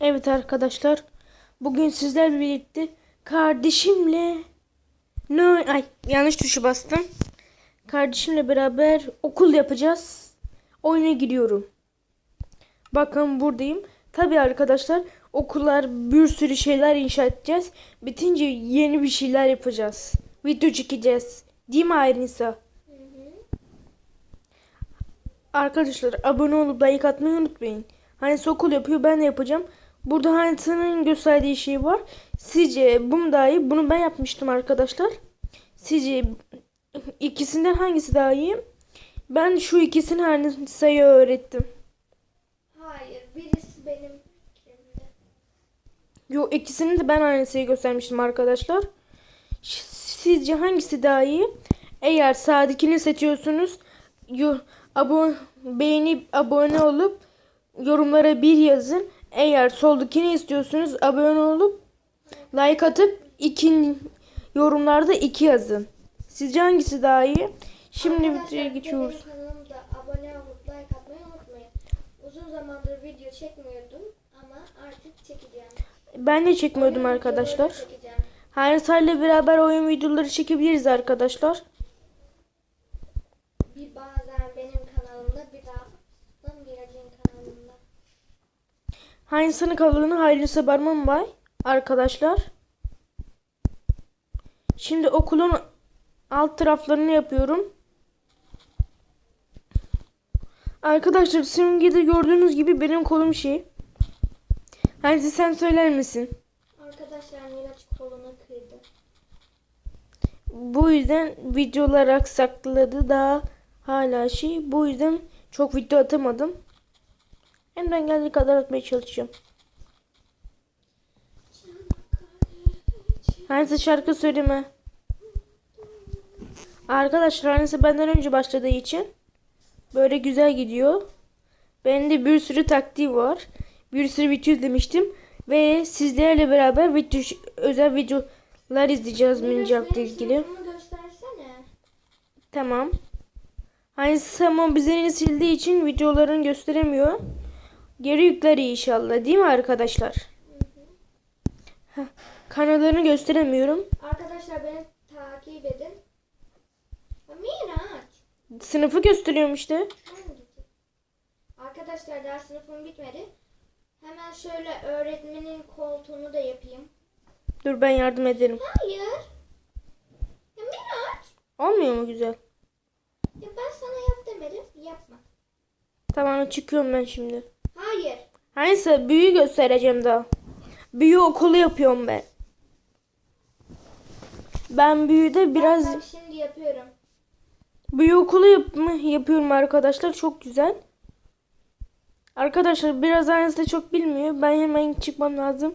Evet arkadaşlar. Bugün sizlerle birlikte kardeşimle ne ay yanlış tuşu bastım. Kardeşimle beraber okul yapacağız. Oyuna giriyorum. Bakın buradayım. Tabii arkadaşlar okullar bir sürü şeyler inşa edeceğiz. Bitince yeni bir şeyler yapacağız. Video çekeceğiz. Değil mi Ayrınsa? Arkadaşlar abone olup like atmayı unutmayın. Hani okul yapıyor ben de yapacağım. Burada Haneta'nın gösterdiği şey var. Sizce bu mu daha iyi? Bunu ben yapmıştım arkadaşlar. Sizce ikisinden hangisi daha iyi? Ben şu ikisini Haneta'ya öğrettim. Hayır, birisi benim fikrimde. Yo ikisini de ben Haneta'ya göstermiştim arkadaşlar. Sizce hangisi daha iyi? Eğer sağdakini seçiyorsunuz yo, abone, beğenip abone olup yorumlara bir yazın. Eğer soldakini istiyorsunuz abone olup like atıp iki yorumlarda iki yazın. Sizce hangisi daha iyi? Şimdi videoya geçiyoruz. Kanalımda abone olup like atmayı unutmayın. Uzun zamandır video çekmiyordum ama artık çekeceğim. Ben de çekmiyordum Oyun arkadaşlar. çekeceğim. Haneta'yla beraber oyun videoları çekebiliriz arkadaşlar. Bir bazen benim kanalımda bir daha Miracın kanalında. Hangisinin kanalını Hayrı Barman var arkadaşlar. Şimdi okulun alt taraflarını yapıyorum. Arkadaşlar simgede gördüğünüz gibi benim kolum şey. Hadi sen söyler misin? Arkadaşlar Miraç kolunu kırdı. Bu yüzden videolar aksakladı daha hala şey. Bu yüzden çok video atamadım. Elimden geldiği kadar atmaya çalışacağım. Hansı şarkı söyleme. Arkadaşlar Hansı benden önce başladığı için böyle güzel gidiyor. Benim de bir sürü taktiği var. Bir sürü video izlemiştim. Ve sizlerle beraber video, özel videolar izleyeceğiz benim ilgili. Tamam. Hansı ama bize sildiği için videolarını gösteremiyor. Geri yükler inşallah değil mi arkadaşlar? Heh, kanallarını gösteremiyorum. Arkadaşlar beni takip edin. Miraç. Sınıfı gösteriyorum işte. Arkadaşlar daha sınıfım bitmedi. Hemen şöyle öğretmenin koltuğunu da yapayım. Dur ben yardım ederim. Hayır. Ya Miraç. Olmuyor mu güzel? Ya ben sana yap demedim. Yapma. Tamam çıkıyorum ben şimdi. Neyse büyü göstereceğim daha. Büyü okulu yapıyorum ben. Ben büyüde biraz Bak, bak şimdi yapıyorum. büyü okulu yapma, yapıyorum arkadaşlar. Çok güzel. Arkadaşlar biraz aynısı da çok bilmiyor. Ben hemen çıkmam lazım.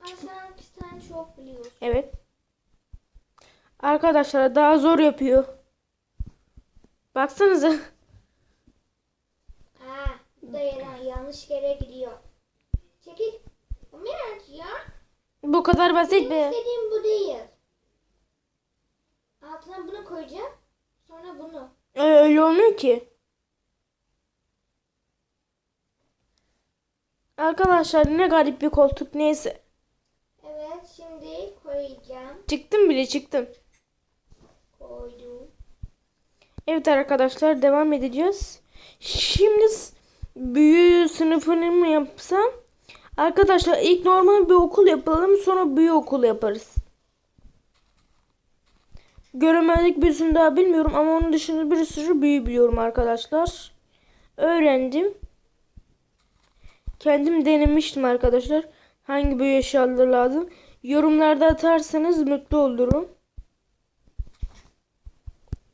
Ama sen sen çok biliyorsun. Evet. Arkadaşlar daha zor yapıyor. Baksanıza. Aa, bu da yana, yanlış yere gidiyor. Çekil. Miraç ya. Bu kadar basit Benim mi? istediğim bu değil. Altına bunu koyacağım. Sonra bunu. Ee, Öyle olmuyor ki. Arkadaşlar ne garip bir koltuk neyse. Evet şimdi koyacağım. Çıktım bile çıktım. Koydum. Evet arkadaşlar devam edeceğiz. Şimdi büyü sınıfını mı yapsam? Arkadaşlar ilk normal bir okul yapalım sonra büyü okulu yaparız. Göremezlik büyüsünü daha bilmiyorum ama onun dışında bir sürü büyü biliyorum arkadaşlar. Öğrendim. Kendim denemiştim arkadaşlar. Hangi büyü eşyaları lazım. Yorumlarda atarsanız mutlu olurum.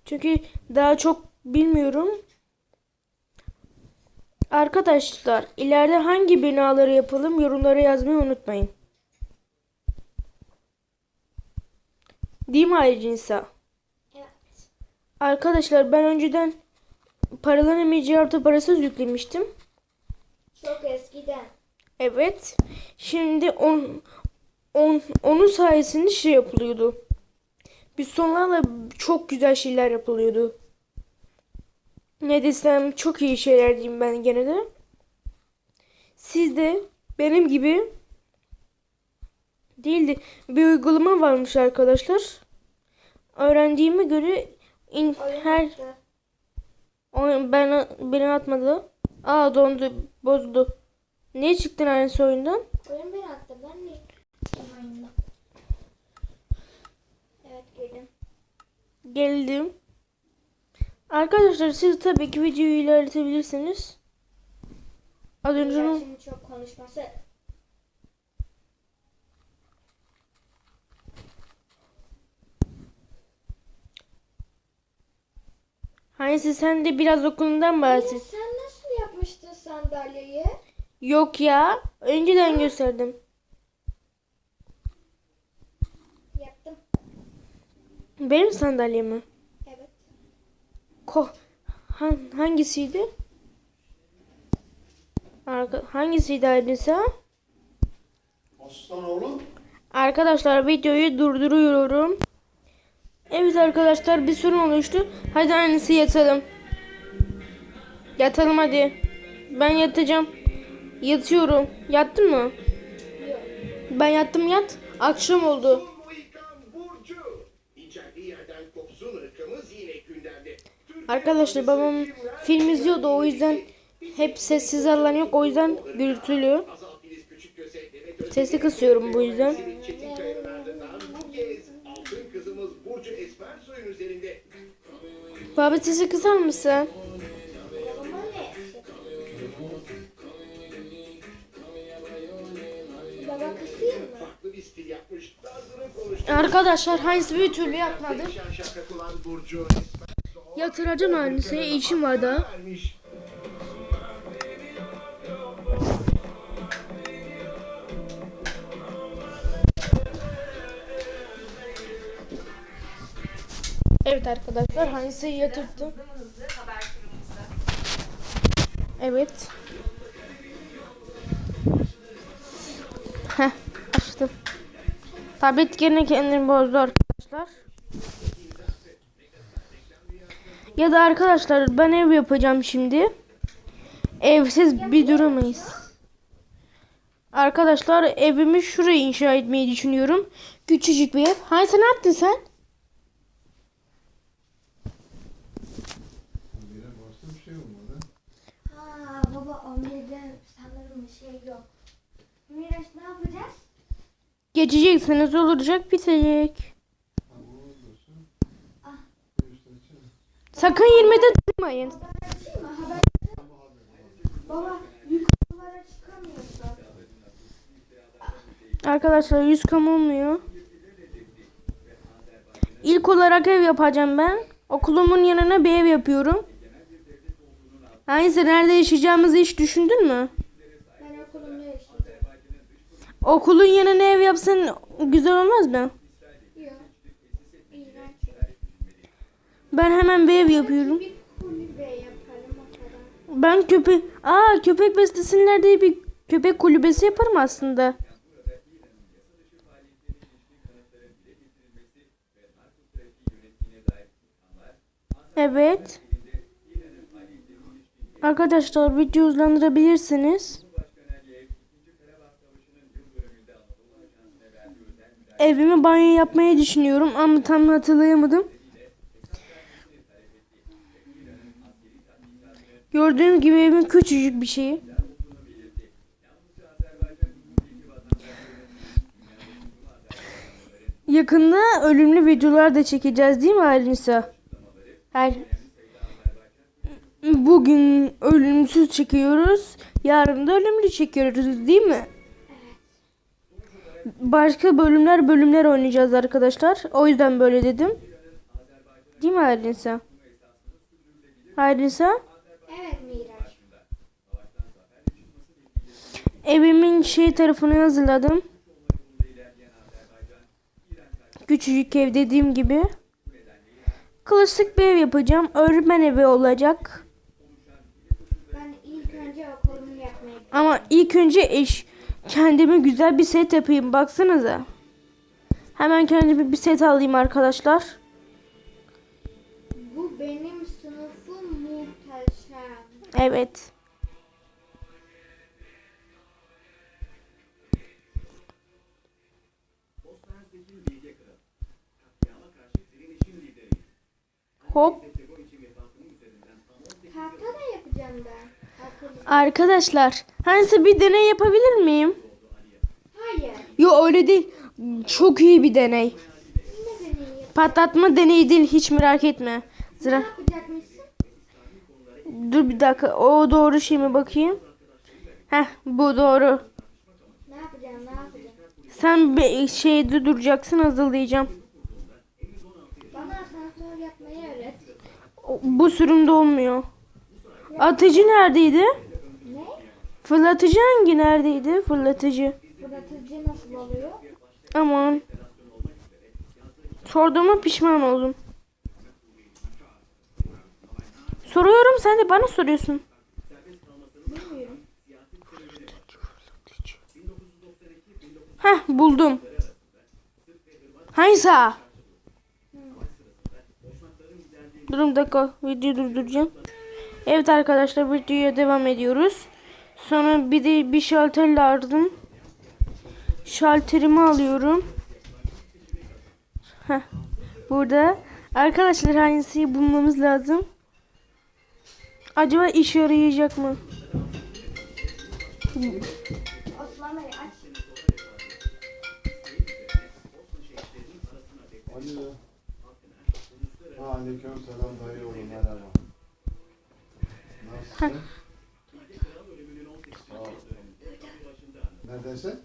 Çünkü daha çok bilmiyorum. Arkadaşlar ileride hangi binaları yapalım yorumlara yazmayı unutmayın. Değil mi ayrıca Evet. Arkadaşlar ben önceden paralarını Minecraft'a parasız yüklemiştim. Çok eskiden. Evet. Şimdi on, on, onun sayesinde şey yapılıyordu. Biz sonlarla çok güzel şeyler yapılıyordu. Ne desem çok iyi şeyler diyeyim ben gene de. siz de benim gibi değildi. Bir uygulama varmış arkadaşlar. Öğrendiğime göre in, her oyun ben beni atmadı. Aa dondu, bozdu. Niye çıktın aynısı oyundan? Oyun beni attı. Ben ne? Oyunda. Evet girdim. Geldim. Arkadaşlar siz tabii ki videoyu ilerletebilirsiniz. Az önce şimdi çok konuşması. Hangisi sen de biraz okulundan bahset. sen nasıl yapmıştın sandalyeyi? Yok ya. Önceden gösterdim. Yaptım. Benim sandalyemi. Ko Han- hangisiydi? Arka hangisiydi Alisa? Aslan oğlum. Arkadaşlar videoyu durduruyorum. Evet arkadaşlar bir sorun oluştu. Hadi annesi yatalım. Yatalım hadi. Ben yatacağım. Yatıyorum. Yattın mı? Yok. Ben yattım yat. Akşam oldu. Arkadaşlar babam film izliyordu o yüzden hep sessiz alan yok o yüzden gürültülü. Sesi kısıyorum bu yüzden. Baba sesi kısar mısın? Arkadaşlar hangisi bir türlü yapmadı. Yatıracağım annesi işim var. Vermiş. Evet arkadaşlar hangisi yatırdım. Evet. Heh açtım. Tablet gene kendini bozdu arkadaşlar. Ya da arkadaşlar ben ev yapacağım şimdi. Evsiz bir duramayız. Arkadaşlar evimi şuraya inşa etmeyi düşünüyorum. Küçücük bir ev. Hay sen ne yaptın sen? Şey? Geçeceksiniz olacak bitecek. Sakın 20'de durmayın. Arkadaşlar 100 kam olmuyor. İlk olarak ev yapacağım ben. Okulumun yanına bir ev yapıyorum. Hangisi nerede yaşayacağımızı hiç düşündün mü? Ben okulumda yaşayacağım. Okulun yanına ev yapsan güzel olmaz mı? Yok. İğrenç. Ben hemen bir ev yapıyorum. Ben köpek... Aa köpek beslesinler diye bir köpek kulübesi yaparım aslında. Evet. Arkadaşlar video hızlandırabilirsiniz. Evime banyo yapmayı düşünüyorum ama tam hatırlayamadım. Gördüğünüz gibi evin küçücük bir şeyi. Yakında ölümlü videolar da çekeceğiz değil mi Alisa? Her Bugün ölümsüz çekiyoruz. Yarın da ölümlü çekiyoruz değil mi? Başka bölümler bölümler oynayacağız arkadaşlar. O yüzden böyle dedim. Değil mi Alisa? Alisa? Evet Miraç. Evimin şey tarafını hazırladım. Küçücük ev dediğim gibi. Klasik bir ev yapacağım. Öğretmen evi olacak. Ben ilk önce okulumu yapmaya Ama ilk önce eş kendime güzel bir set yapayım. Baksanıza. Hemen kendime bir set alayım arkadaşlar. Evet. Hop. Tahta da yapacağım ben. Arkadaşlar, Hansa bir deney yapabilir miyim? Hayır. Yo öyle değil. Çok iyi bir deney. Ne deneyi? Patlatma deneyi değil hiç merak etme. Zira. Ne yapacakmış? Dur bir dakika. O doğru şey mi bakayım? Heh bu doğru. Ne yapacağım? Ne yapacağım? Sen bir şeyde duracaksın hazırlayacağım. Bana asansör yapmayı öğret. O- Bu sürümde olmuyor. Atıcı neredeydi? Ne? Fırlatıcı hangi neredeydi? Fırlatıcı. Fırlatıcı nasıl oluyor? Aman. Sorduğuma pişman oldum. Soruyorum sen de bana soruyorsun. Heh buldum. Hangisi? ha? Durun dakika videoyu durduracağım. Evet arkadaşlar videoya devam ediyoruz. Sonra bir de bir şalter lazım. Şalterimi alıyorum. Heh, burada. Arkadaşlar hangisi bulmamız lazım. Acaba işe yarayacak mı? Aleyküm selam dayı oğlum merhaba. Nasılsın? Neredesin?